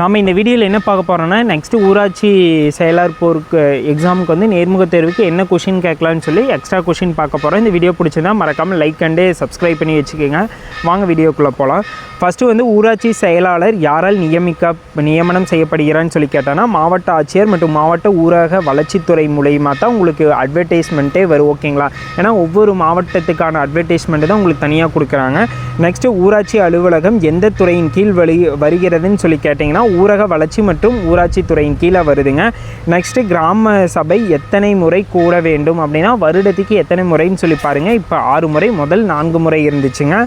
நாம் இந்த வீடியோவில் என்ன பார்க்க போகிறோம்னா நெக்ஸ்ட்டு ஊராட்சி செயலாளர் போருக்கு எக்ஸாமுக்கு வந்து நேர்முக தேர்வுக்கு என்ன கொஷின் கேட்கலான்னு சொல்லி எக்ஸ்ட்ரா கொஷின் பார்க்க போகிறோம் இந்த வீடியோ பிடிச்சிருந்தால் மறக்காமல் லைக் அண்டு சப்ஸ்கிரைப் பண்ணி வச்சுக்கோங்க. வாங்க வீடியோக்குள்ளே போகலாம் ஃபஸ்ட்டு வந்து ஊராட்சி செயலாளர் யாரால் நியமிக்க நியமனம் செய்யப்படுகிறான்னு சொல்லி கேட்டோன்னா மாவட்ட ஆட்சியர் மற்றும் மாவட்ட ஊரக வளர்ச்சித்துறை மூலயமா தான் உங்களுக்கு அட்வர்டைஸ்மெண்ட்டே வரும் ஓகேங்களா ஏன்னா ஒவ்வொரு மாவட்டத்துக்கான அட்வர்டைஸ்மெண்ட்டு தான் உங்களுக்கு தனியாக கொடுக்குறாங்க. நெக்ஸ்ட்டு ஊராட்சி அலுவலகம் எந்த துறையின் கீழ் வழி வருகிறதுன்னு சொல்லி கேட்டிங்கன்னா ஊரக வளர்ச்சி மற்றும் ஊராட்சி துறையின் கீழே வருதுங்க. நெக்ஸ்ட்டு கிராம சபை எத்தனை முறை கூட வேண்டும் அப்படின்னா வருடத்துக்கு எத்தனை முறைன்னு சொல்லி பாருங்கள் இப்போ ஆறு முறை முதல் நான்கு முறை இருந்துச்சுங்க.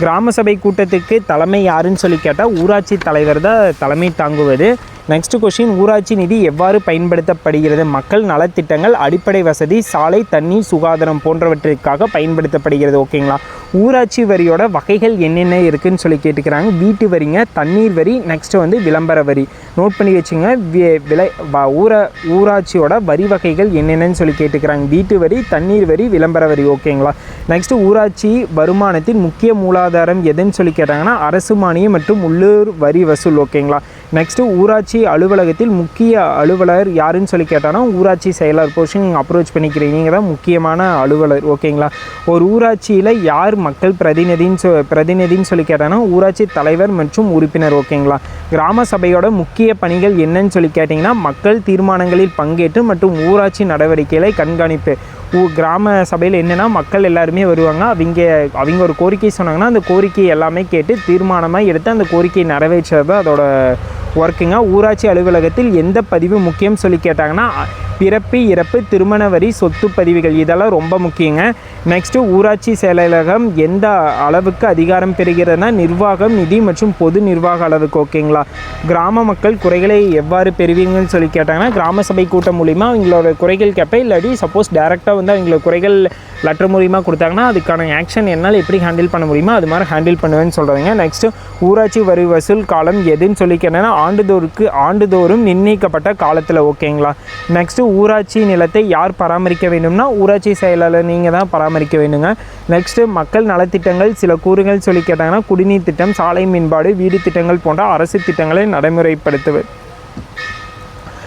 கிராம சபை கூட்டத்துக்கு தலைமை யாருன்னு சொல்லி கேட்டால் ஊராட்சி தலைவர் தான் தலைமை தாங்குவது. நெக்ஸ்ட் கொஷின் ஊராட்சி நிதி எவ்வாறு பயன்படுத்தப்படுகிறது? மக்கள் நலத்திட்டங்கள் அடிப்படை வசதி சாலை தண்ணீர் சுகாதாரம் போன்றவற்றிற்காக பயன்படுத்தப்படுகிறது. ஓகேங்களா? ஊராட்சி வரியோட வகைகள் என்னென்ன இருக்குன்னு சொல்லி கேட்டுக்கிறாங்க. வீட்டு வரிங்க தண்ணீர் வரி நெக்ஸ்ட்டு வந்து விளம்பர வரி. நோட் பண்ணி வச்சுங்க வி- விலை ஊர ஊராட்சியோட வரி வகைகள் என்னென்னு சொல்லி கேட்டுக்கிறாங்க. வீட்டு வரி தண்ணீர் வரி விளம்பர வரி ஓகேங்களா? நெக்ஸ்ட்டு ஊராட்சி வருமானத்தின் முக்கிய மூலாதாரம் எதுன்னு சொல்லி கேட்டாங்கன்னா அரசு மானியம் மற்றும் உள்ளூர் வரி வசூல் ஓகேங்களா? நெக்ஸ்ட்டு ஊராட்சி அலுவலகத்தில் முக்கிய அலுவலர் யாருன்னு சொல்லி கேட்டாங்கன்னா ஊராட்சி செயலர் போஸ்ட் நீங்கள் அப்ரோச் பண்ணிக்கிறீங்க. நீங்கள் தான் முக்கியமான அலுவலர் ஓகேங்களா? ஒரு ஊராட்சியில் யார் மக்கள் பிரதிநிதின்னு சொ பிரதிநிதின்னு சொல்லி கேட்டாங்கன்னா ஊராட்சி தலைவர் மற்றும் உறுப்பினர் ஓகேங்களா? கிராம சபையோட முக்கிய பணிகள் என்னன்னு சொல்லி கேட்டிங்கன்னா மக்கள் தீர்மானங்களில் பங்கேற்று மற்றும் ஊராட்சி நடவடிக்கைகளை கண்காணிப்பு. ஊ கிராம சபையில் என்னென்னா மக்கள் எல்லாருமே வருவாங்க. அவங்க அவங்க ஒரு கோரிக்கை சொன்னாங்கன்னா அந்த கோரிக்கை எல்லாமே கேட்டு தீர்மானமாக எடுத்து அந்த கோரிக்கையை நிறைவேற்றுறது தான் அதோட ஒர்க்குங்க ஊராட்சி அலுவலகத்தில் எந்த பதிவு முக்கியம் சொல்லி கேட்டாங்கன்னா பிறப்பு இறப்பு திருமண வரி சொத்து பதிவுகள் இதெல்லாம் ரொம்ப முக்கியங்க. நெக்ஸ்ட்டு ஊராட்சி செயலகம் எந்த அளவுக்கு அதிகாரம் பெறுகிறதுனா நிர்வாகம் நிதி மற்றும் பொது நிர்வாக அளவுக்கு ஓகேங்களா கிராம மக்கள் குறைகளை எவ்வாறு பெறுவீங்கன்னு சொல்லி கேட்டாங்கன்னா கிராம சபை கூட்டம் மூலிமா அவங்களோட குறைகள் கேட்பேன். இல்லாட்டி சப்போஸ் டேரெக்டாக வந்து அவங்களோட குறைகள் லெட்டர் மூலியமாக கொடுத்தாங்கன்னா அதுக்கான ஆக்ஷன் என்னால் எப்படி ஹேண்டில் பண்ண முடியுமோ அது மாதிரி ஹேண்டில் பண்ணுவேன்னு சொல்கிறாங்க நெக்ஸ்ட்டு ஊராட்சி வரி வசூல் காலம் எதுன்னு சொல்லிக்கிறேன்னா ஆண்டுதோருக்கு ஆண்டுதோறுக்கு ஆண்டுதோறும் நிர்ணயிக்கப்பட்ட காலத்தில் ஓகேங்களா நெக்ஸ்ட்டு ஊராட்சி நிலத்தை யார் பராமரிக்க வேண்டும்னா ஊராட்சி செயலாளர் நீங்கள் தான் பராமரிக்க வேண்டுங்க. நெக்ஸ்ட்டு மக்கள் நலத்திட்டங்கள் சில கூறுகள் சொல்லி கேட்டாங்கன்னா குடிநீர் திட்டம் சாலை மேம்பாடு வீடு திட்டங்கள் போன்ற அரசு திட்டங்களை நடைமுறைப்படுத்துவது.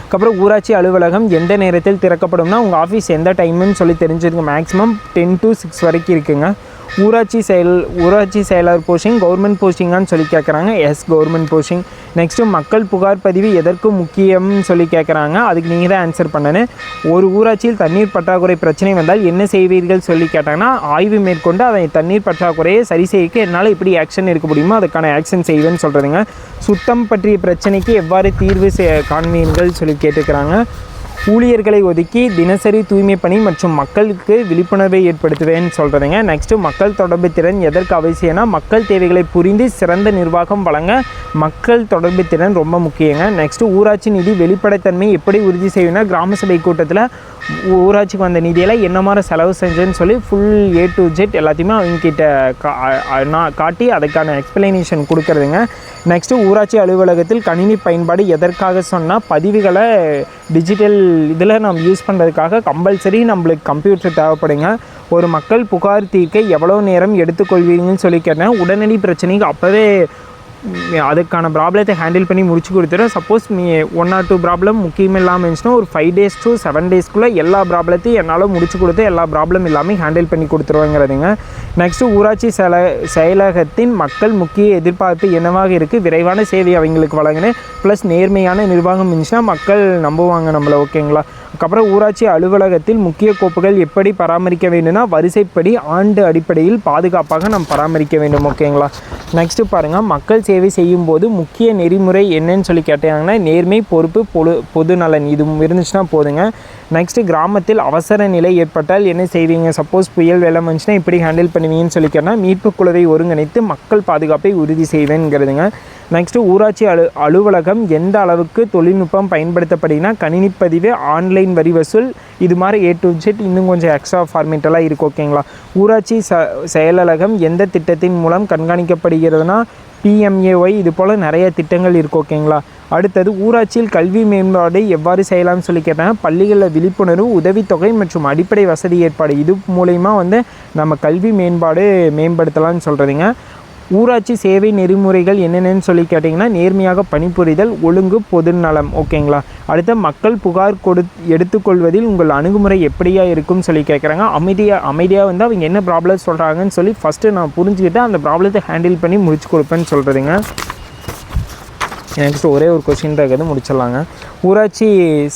அதுக்கப்புறம் ஊராட்சி அலுவலகம் எந்த நேரத்தில் திறக்கப்படும்னா உங்கள் ஆஃபீஸ் எந்த டைமுன்னு சொல்லி தெரிஞ்சிருங்க மேக்ஸிமம் டென் டு சிக்ஸ் வரைக்கும் இருக்குங்க. ஊராட்சி செயல் ஊராட்சி செயலர் போஸ்டிங் கவர்மெண்ட் போஸ்டிங்கான்னு சொல்லி கேட்குறாங்க எஸ் கவர்மெண்ட் போஸ்டிங் நெக்ஸ்ட்டு மக்கள் புகார் பதிவு எதற்கு முக்கியம்னு சொல்லி கேட்குறாங்க அதுக்கு நீங்கள் தான் ஆன்சர் பண்ணணும் ஒரு ஊராட்சியில் தண்ணீர் பற்றாக்குறை பிரச்சனை வந்தால் என்ன செய்வீர்கள் சொல்லி கேட்டாங்கன்னா ஆய்வு மேற்கொண்டு அதை தண்ணீர் பற்றாக்குறையை சரி செய்ய என்னால் எப்படி ஆக்ஷன் எடுக்க முடியுமோ அதுக்கான ஆக்ஷன் செய்வேன்னு சொல்கிறதுங்க சுத்தம் பற்றிய பிரச்சனைக்கு எவ்வாறு தீர்வு செ- காண்பீர்கள் சொல்லி கேட்டுக்கிறாங்க. ஊழியர்களை ஒதுக்கி தினசரி தூய்மை பணி மற்றும் மக்களுக்கு விழிப்புணர்வை ஏற்படுத்துவேன்னு சொல்கிறதுங்க நெக்ஸ்ட்டு மக்கள் தொடர்பு திறன் எதற்கு அவசியம்னா மக்கள் தேவைகளை புரிந்து சிறந்த நிர்வாகம் வழங்க மக்கள் தொடர்பு திறன் ரொம்ப முக்கியங்க. நெக்ஸ்ட்டு ஊராட்சி நிதி வெளிப்படைத்தன்மை எப்படி உறுதி செய்யணும்னா கிராம சபை கூட்டத்தில் ஊராட்சிக்கு வந்த நிதியெல்லாம் என்ன மாதிரி செலவு செஞ்சேன்னு சொல்லி ஃபுல் ஏ டு ஜெட் எல்லாத்தையுமே அவங்க கிட்ட கா நான் காட்டி அதுக்கான எக்ஸ்பிளனேஷன் கொடுக்குறதுங்க. நெக்ஸ்ட்டு ஊராட்சி அலுவலகத்தில் கணினி பயன்பாடு எதற்காக சொன்னால் பதிவுகளை டிஜிட்டல் இதில் நம்ம யூஸ் பண்ணுறதுக்காக கம்பல்சரி நம்மளுக்கு கம்ப்யூட்டர் தேவைப்படுங்க. ஒரு மக்கள் புகார் தீர்க்க எவ்வளோ நேரம் எடுத்துக்கொள்வீங்கன்னு சொல்லி கேட்டேன். உடனடி பிரச்சனைக்கு அப்போவே அதுக்கான ப்ராப்ளத்தை ஹேண்டில் பண்ணி முடிச்சு கொடுத்துரும் சப்போஸ் நீ ஒன் ஆர் டூ ப்ராப்ளம் முக்கியம் இல்லாமல் இருந்துச்சுன்னா ஒரு ஃபைவ் டேஸ் டூ செவன் டேஸ்க்குள்ளே எல்லா ப்ராப்ளத்தையும் என்னால் முடிச்சு கொடுத்து எல்லா ப்ராப்ளம் எல்லாமே ஹேண்டில் பண்ணி கொடுத்துருவேங்கிறதுங்க. நெக்ஸ்ட்டு ஊராட்சி செல செயலகத்தின் மக்கள் முக்கிய எதிர்பார்ப்பு என்னவாக இருக்குது விரைவான சேவை அவங்களுக்கு வழங்கினேன் ப்ளஸ் நேர்மையான நிர்வாகம் இருந்துச்சுன்னா மக்கள் நம்புவாங்க நம்மளை ஓகேங்களா அதுக்கப்புறம் ஊராட்சி அலுவலகத்தில் முக்கிய கோப்புகள் எப்படி பராமரிக்க வேண்டும்னா வரிசைப்படி ஆண்டு அடிப்படையில் பாதுகாப்பாக நாம் பராமரிக்க வேண்டும் ஓகேங்களா நெக்ஸ்ட்டு பாருங்கள் மக்கள் சேவை செய்யும் போது முக்கிய நெறிமுறை என்னன்னு சொல்லி கேட்டாங்கன்னா நேர்மை பொறுப்பு பொது பொது நலன். இது இருந்துச்சுன்னா போதுங்க. நெக்ஸ்ட்டு கிராமத்தில் அவசர நிலை ஏற்பட்டால் என்ன செய்வீங்க? சப்போஸ் புயல் வெள்ளம் வந்துச்சுன்னா இப்படி ஹேண்டில் பண்ணுவீங்கன்னு சொல்லி கேட்டால் மீட்புக் குழுவை ஒருங்கிணைத்து மக்கள் பாதுகாப்பை உறுதி செய்வேங்கிறதுங்க. நெக்ஸ்ட்டு ஊராட்சி அலு அலுவலகம் எந்த அளவுக்கு தொழில்நுட்பம் பயன்படுத்தப்படுதுன்னா கணினி பதிவு ஆன்லைன் வரி வசூல் இது மாதிரி ஏ டு ஜெட் இன்னும் கொஞ்சம் எக்ஸ்ட்ரா ஃபார்மேட்டெல்லாம் இருக்குது ஓகேங்களா ஊராட்சி ச செயலகம் எந்த திட்டத்தின் மூலம் கண்காணிக்கப்படுகிறதுனா பிஎம்ஏஒய் இது போல் நிறைய திட்டங்கள் இருக்குது ஓகேங்களா அடுத்தது ஊராட்சியில் கல்வி மேம்பாடு எவ்வாறு செய்யலாம்னு சொல்லி கேட்டாங்க. பள்ளிகளில் விழிப்புணர்வு உதவித்தொகை மற்றும் அடிப்படை வசதி ஏற்பாடு. இது மூலயமா வந்து நம்ம கல்வி மேம்பாடு மேம்படுத்தலாம்னு சொல்கிறதுங்க ஊராட்சி சேவை நெறிமுறைகள் என்னென்னு சொல்லி கேட்டிங்கன்னா நேர்மையாக பணிபுரிதல் ஒழுங்கு பொது நலம் ஓகேங்களா? அடுத்த மக்கள் புகார் கொடு எடுத்துக்கொள்வதில் உங்கள் அணுகுமுறை எப்படியா இருக்கும்னு சொல்லி கேட்குறாங்க. அமைதியாக அமைதியாக வந்து அவங்க என்ன ப்ராப்ளம் சொல்கிறாங்கன்னு சொல்லி ஃபஸ்ட்டு நான் புரிஞ்சுக்கிட்டு அந்த ப்ராப்ளத்தை ஹேண்டில் பண்ணி முடிச்சு கொடுப்பேன்னு சொல்கிறதுங்க நெக்ஸ்ட் ஒரே ஒரு கொஸ்டின் இருக்கிறது முடிச்சிடலாங்க. ஊராட்சி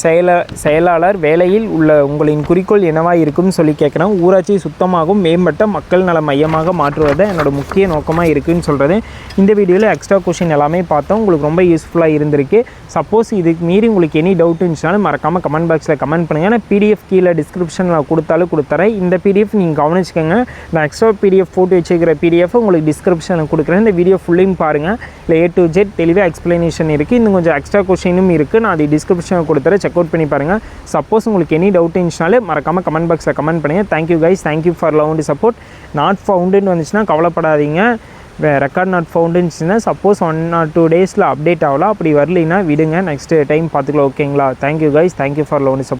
செயல செயலாளர் வேலையில் உள்ள உங்களின் குறிக்கோள் என்னவா இருக்கும்னு சொல்லி கேட்குறேன். ஊராட்சி சுத்தமாகவும் மேம்பட்ட மக்கள் நல மையமாக மாற்றுவதை என்னோடய முக்கிய நோக்கமாக இருக்குன்னு சொல்கிறது இந்த வீடியோவில் எக்ஸ்ட்ரா கொஷின் எல்லாமே பார்த்தோம். உங்களுக்கு ரொம்ப யூஸ்ஃபுல்லாக இருந்திருக்கு. சப்போஸ் இதுக்கு மீறி உங்களுக்கு எனி டவுட் இருந்துச்சுனாலும் மறக்காமல் கமெண்ட் பாக்ஸில் கமெண்ட் பண்ணுங்கள் ஏன்னா பிடிஎஃப் கீழே டிஸ்கிரிப்ஷனில் கொடுத்தாலும் கொடுத்துறேன். இந்த பிடிஎஃப் நீங்கள் கவனிச்சுக்கோங்க. நான் எக்ஸ்ட்ரா பிடிஎஃப் போட்டு வச்சுக்கிற பிடிஎஃப் உங்களுக்கு டிஸ்கிரிப்ஷனில் கொடுக்குறேன். இந்த வீடியோ ஃபுல்லையும் பாருங்கள் இல்லை ஏ டு ஜெட் தெளிவாக எக்ஸ்ப்ளனேஷன் இருக்குது இன்னும் கொஞ்சம் எக்ஸ்ட்ரா கொஷினும் இருக்குது நான் அது டிஸ்கிரிப்ஷனில் கொடுத்துறேன். செக் அவுட் பண்ணி பாருங்கள் சப்போஸ் உங்களுக்கு எனி டவுட் இருந்துச்சுனாலே மறக்காமல் கமெண்ட் பாக்ஸில் கமெண்ட் பண்ணுங்கள் thank you guys thank you for love support not ஃபவுண்டுன்னு வந்துச்சுன்னா கவலைப்படாதீங்க. ரெக்கார்ட் நாட் ஃபவுண்டுச்சுன்னா சப்போஸ் ஒன் ஆர் டூ டேஸில் அப்டேட் ஆகலாம். அப்படி வரலைன்னா விடுங்க. நெக்ஸ்ட் டைம் பார்த்துக்கலாம். ஓகேங்களா thank you guys thank you for love support